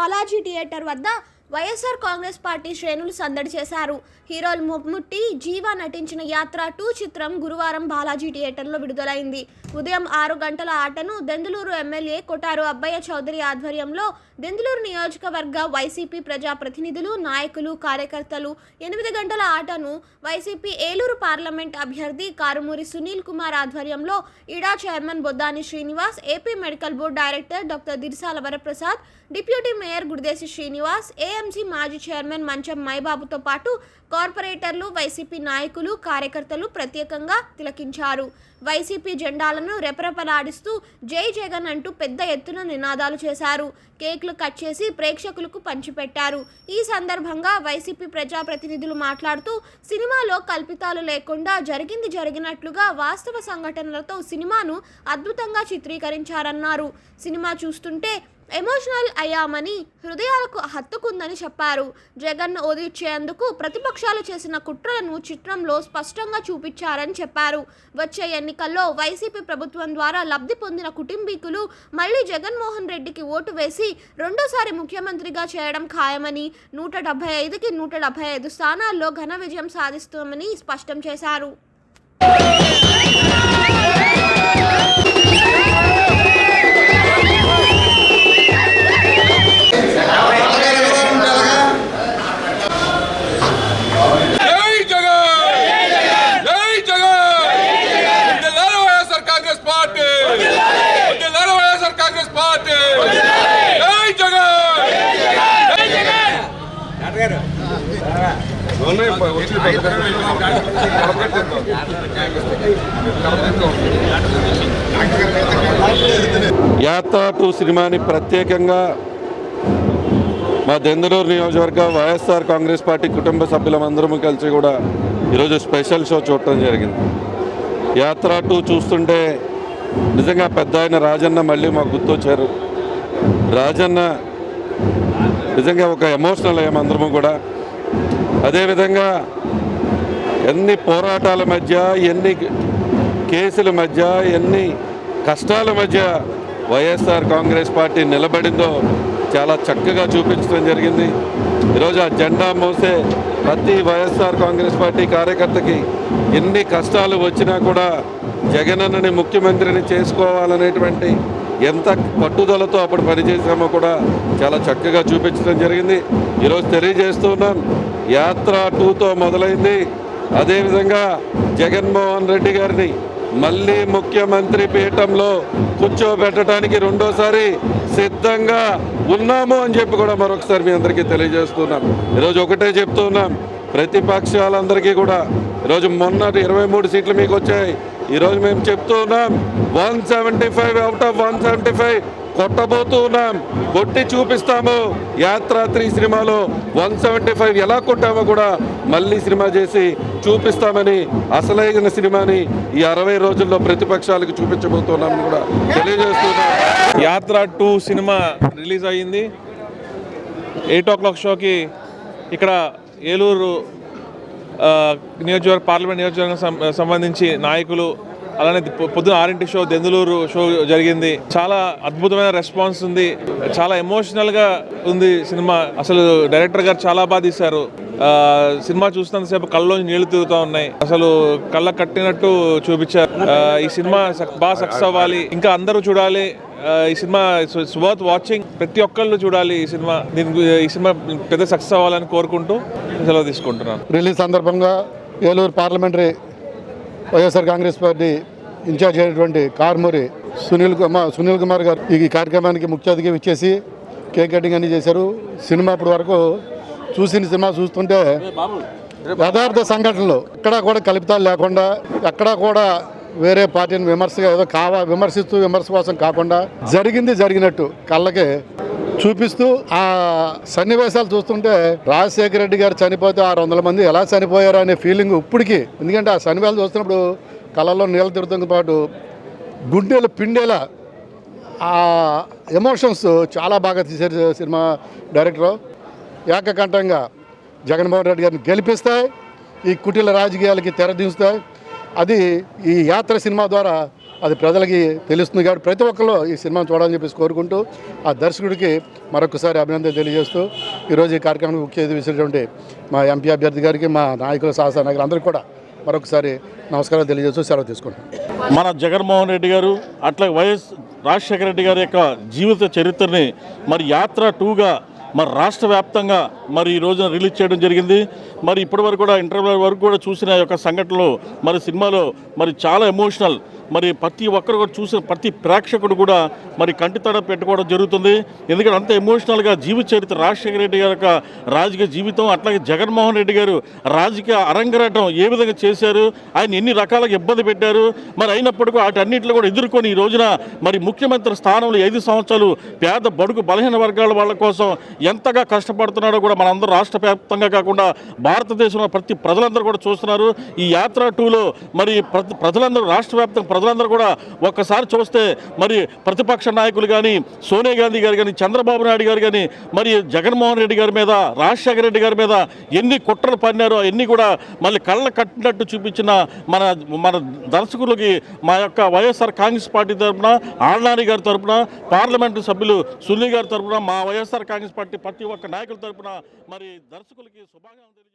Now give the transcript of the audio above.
Balaji theatre వద్ద YSR Congress party శ్రేణులు సందడి చేశారు. హీరోలు ముమ్ముట్టి జీవా నటించిన యాత్ర టూ చిత్రం గురువారం బాలాజీ థియేటర్లో విడుదలైంది. ఉదయం ఆరు గంటల ఆటను దెందులూరు ఎమ్మెల్యే కొటారు అబ్బయ్య చౌదరి ఆధ్వర్యంలో దెందులూరు నియోజకవర్గ వైసీపీ ప్రజాప్రతినిధులు నాయకులు కార్యకర్తలు ఎనిమిది గంటల ఆటను వైసీపీ ఏలూరు పార్లమెంట్ అభ్యర్థి కారుమూరి సునీల్ కుమార్ ఆధ్వర్యంలో ఇడా chairman Boddani Srinivas AP medical board director doctor Dirsala Varaprasad deputy mayor Gudidesi Srinivas AMC మాజీ చైర్మన్ మంచం మైబాబుతో పాటు కార్పొరేటర్లు వైసీపీ నాయకులు కార్యకర్తలు ప్రత్యేకంగా తిలకించారు. వైసీపీ జెండాలను రెపరెపలాడిస్తూ జై జగన్ అంటూ పెద్ద ఎత్తున నినాదాలు చేశారు. కేక్లు కట్ చేసి ప్రేక్షకులకు పంచిపెట్టారు. ఈ సందర్భంగా వైసీపీ ప్రజాప్రతినిధులు మాట్లాడుతూ సినిమాలో కల్పితాలు లేకుండా జరిగింది జరిగినట్లుగా వాస్తవ సంఘటనలతో సినిమాను అద్భుతంగా చిత్రీకరించారన్నారు. సినిమా చూస్తుంటే ఎమోషనల్ అయ్యామని హృదయాలకు హత్తుకుందని చెప్పారు. జగన్ను ఓదిర్చేందుకు ప్రతిపక్షాలు చేసిన కుట్రలను చిత్రంలో స్పష్టంగా చూపించారని చెప్పారు. వచ్చే ఎన్నికల్లో వైసీపీ ప్రభుత్వం ద్వారా లబ్ధి పొందిన కుటుంబీకులు మళ్ళీ జగన్మోహన్ రెడ్డికి ఓటు వేసి రెండోసారి ముఖ్యమంత్రిగా చేయడం ఖాయమని నూట డెబ్బై ఐదుకి నూట డెబ్బై ఐదు స్థానాల్లో ఘన విజయం సాధిస్తామని స్పష్టం చేశారు. ఉన్నాయి వచ్చి యాత్ర టూ సినిమాని ప్రత్యేకంగా మా దెందులూరు నియోజకవర్గ వైఎస్ఆర్ కాంగ్రెస్ పార్టీ కుటుంబ సభ్యులమందరము కలిసి కూడా ఈరోజు స్పెషల్ షో చూడటం జరిగింది. యాత్ర టూ చూస్తుంటే నిజంగా పెద్ద ఆయన రాజన్న మళ్ళీ మాకు గుర్తొచ్చారు. రాజన్న నిజంగా ఒక ఎమోషనల్ అయ్యాం అందరము కూడా. అదేవిధంగా ఎన్ని పోరాటాల మధ్య ఎన్ని కేసుల మధ్య ఎన్ని కష్టాల మధ్య వైఎస్ఆర్ కాంగ్రెస్ పార్టీ నిలబడిందో చాలా చక్కగా చూపించడం జరిగింది. ఈరోజు ఆ జెండా మోసే ప్రతి వైఎస్ఆర్ కాంగ్రెస్ పార్టీ కార్యకర్తకి ఎన్ని కష్టాలు వచ్చినా కూడా జగనన్నని ముఖ్యమంత్రిని చేసుకోవాలనేటువంటి ఎంత పట్టుదలతో అప్పుడు పనిచేసామో కూడా చాలా చక్కగా చూపించడం జరిగింది. ఈరోజు తెలియజేస్తున్నాం యాత్ర టూతో మొదలైంది. అదేవిధంగా జగన్మోహన్ రెడ్డి గారిని మళ్ళీ ముఖ్యమంత్రి పీఠంలో కూర్చోబెట్టడానికి రెండోసారి సిద్ధంగా ఉన్నాము అని చెప్పి కూడా మరొకసారి మీ అందరికీ తెలియజేస్తున్నాం. ఈరోజు ఒకటే చెప్తున్నాం ప్రతిపక్షాలందరికీ కూడా. ఈరోజు మొన్నటి ఇరవై మూడు సీట్లు మీకు వచ్చాయి. ఈరోజు మేము చెప్తూ ఉన్నాం one seventy five out of one seventy five కొట్టబోతూ ఉన్నాం కొట్టి చూపిస్తాము. యాత్ర త్రీ సినిమాలో వన్ సెవెంటీ ఫైవ్ ఎలా కొట్టామో కూడా మళ్ళీ సినిమా చేసి చూపిస్తామని అసలైన సినిమాని ఈ అరవై రోజుల్లో ప్రతిపక్షాలకు చూపించబోతున్నామని కూడా తెలియజేస్తున్నాం. యాత్ర టూ సినిమా రిలీజ్ అయ్యింది. ఎయిట్ ఓ క్లాక్ షోకి ఇక్కడ ఏలూరు నియోజకవర్గ పార్లమెంట్ నియోజకవర్గం సం- సంబంధించి నాయకులు అలానే పొద్దున ఆరింటి షో దెందులూరు షో జరిగింది. చాలా అద్భుతమైన రెస్పాన్స్ ఉంది. చాలా ఎమోషనల్గా ఉంది సినిమా. అసలు డైరెక్టర్ గారు చాలా బాగా తీశారు. సినిమా చూస్తున్నంతసేపు కళ్ళలోంచి నీళ్ళు తిరుగుతూ ఉన్నాయి. అసలు కళ్ళ కట్టినట్టు చూపించారు. ఈ సినిమా బాగా సక్సెస్ అవ్వాలి. ఇంకా అందరూ చూడాలి. ఈ సినిమా వర్త్ వాచింగ్ ప్రతి ఒక్కళ్ళు చూడాలి ఈ సినిమా. దీని ఈ సినిమా పెద్ద సక్సెస్ అవ్వాలని కోరుకుంటూ సెలవు తీసుకుంటున్నాను. రిలీజ్ సందర్భంగా Eluru parliamentary YSR Congress party incharge అయినటువంటి కార్మూరి సునీల్ కుమార్ సునీల్ కుమార్ గారు ఈ కార్యక్రమానికి ముఖ్య అతిథి ఇచ్చేసి కేక్ కటింగ్ అన్ని చేశారు. సినిమా ఇప్పటి వరకు చూసిన సినిమా చూస్తుంటే యథార్థ సంఘటనలు. ఎక్కడా కూడా కలుపుతాలు లేకుండా ఎక్కడా కూడా వేరే పార్టీని విమర్శగా ఏదో కావా విమర్శిస్తూ విమర్శ కోసం కాకుండా జరిగింది జరిగినట్టు కళ్ళకి చూపిస్తూ ఆ సన్నివేశాలు చూస్తుంటే రాజశేఖర రెడ్డి గారు చనిపోతే ఆరు వందల మంది ఎలా చనిపోయారు అనే ఫీలింగ్ ఇప్పటికీ. ఎందుకంటే ఆ సన్నివేశాలు చూస్తున్నప్పుడు కళ్ళల్లో నీళ్ళు తిరుగుతున్న పాటు గుండెలు పిండేలా ఆ ఎమోషన్స్ చాలా బాగా తీశారు సినిమా డైరెక్టర్ ఏకకంఠంగా జగన్మోహన్ రెడ్డి గారిని గెలిపిస్తాయి. ఈ కుటీల రాజకీయాలకి తెరదించుతాయి. అది ఈ యాత్ర సినిమా ద్వారా అది ప్రజలకి తెలుస్తుంది కాబట్టి ప్రతి ఒక్కరు ఈ సినిమాను చూడాలని చెప్పేసి కోరుకుంటూ ఆ దర్శకుడికి మరొకసారి అభినందన తెలియజేస్తూ ఈరోజు ఈ కార్యక్రమానికి ముఖ్య అతిథి మా ఎంపీ అభ్యర్థి గారికి మా నాయకులు సహస నాయకులు అందరికీ కూడా మరొకసారి నమస్కారం తెలియజేస్తూ సెలవు తీసుకుంటాం. మన జగన్మోహన్ రెడ్డి గారు అట్లా వైఎస్ రాజశేఖర రెడ్డి గారి యొక్క జీవిత చరిత్రని మరి యాత్ర టూగా మరి రాష్ట్ర వ్యాప్తంగా మరి ఈ రోజున రిలీజ్ చేయడం జరిగింది. మరి ఇప్పటి వరకు కూడా ఇంటర్వ్యూ వరకు కూడా చూసిన యొక్క సంఘటనలు మరి సినిమాలో మరి చాలా ఎమోషనల్ మరి ప్రతి ఒక్కరు కూడా చూసిన ప్రతి ప్రేక్షకుడు కూడా మరి కంటితడ పెట్టుకోవడం జరుగుతుంది. ఎందుకంటే అంత ఎమోషనల్గా జీవిత చరిత్ర రాజశేఖర రెడ్డి గారి యొక్క రాజకీయ జీవితం అట్లాగే జగన్మోహన్ రెడ్డి గారు రాజకీయ అరంగరటం ఏ విధంగా చేశారు ఆయన ఎన్ని రకాలుగా ఇబ్బంది పెట్టారు మరి అయినప్పటికీ వాటన్నింటిలో కూడా ఎదుర్కొని ఈ రోజున మరి ముఖ్యమంత్రి స్థానంలో ఐదు సంవత్సరాలు పేద బడుగు బలహీన వర్గాల వాళ్ళ కోసం ఎంతగా కష్టపడుతున్నాడో కూడా మనందరూ రాష్ట్ర వ్యాప్తంగా కాకుండా భారతదేశంలో ప్రతి ప్రజలందరూ కూడా చూస్తున్నారు. ఈ యాత్ర టూలో మరి ప్రతి ప్రజలందరూ రాష్ట్ర వ్యాప్తంగా ప్రజలందరూ కూడా ఒక్కసారి చూస్తే మరి ప్రతిపక్ష నాయకులు కానీ సోనియా గాంధీ గారు కానీ చంద్రబాబు నాయుడు గారు కానీ మరి జగన్మోహన్ రెడ్డి గారి మీద రాజశేఖర రెడ్డి గారి మీద ఎన్ని కుట్రలు పన్నారో అన్నీ కూడా మళ్ళీ కళ్ళ కట్టినట్టు చూపించిన మన మన దర్శకులకి మా యొక్క వైఎస్ఆర్ కాంగ్రెస్ పార్టీ తరఫున ఆళ్నాని గారి తరఫున పార్లమెంటు సభ్యులు సుల్లి గారి తరఫున మా వైఎస్ఆర్ కాంగ్రెస్ పార్టీ ప్రతి ఒక్క నాయకుల తరఫున మరి దర్శకులకి శుభాకాంక్షలు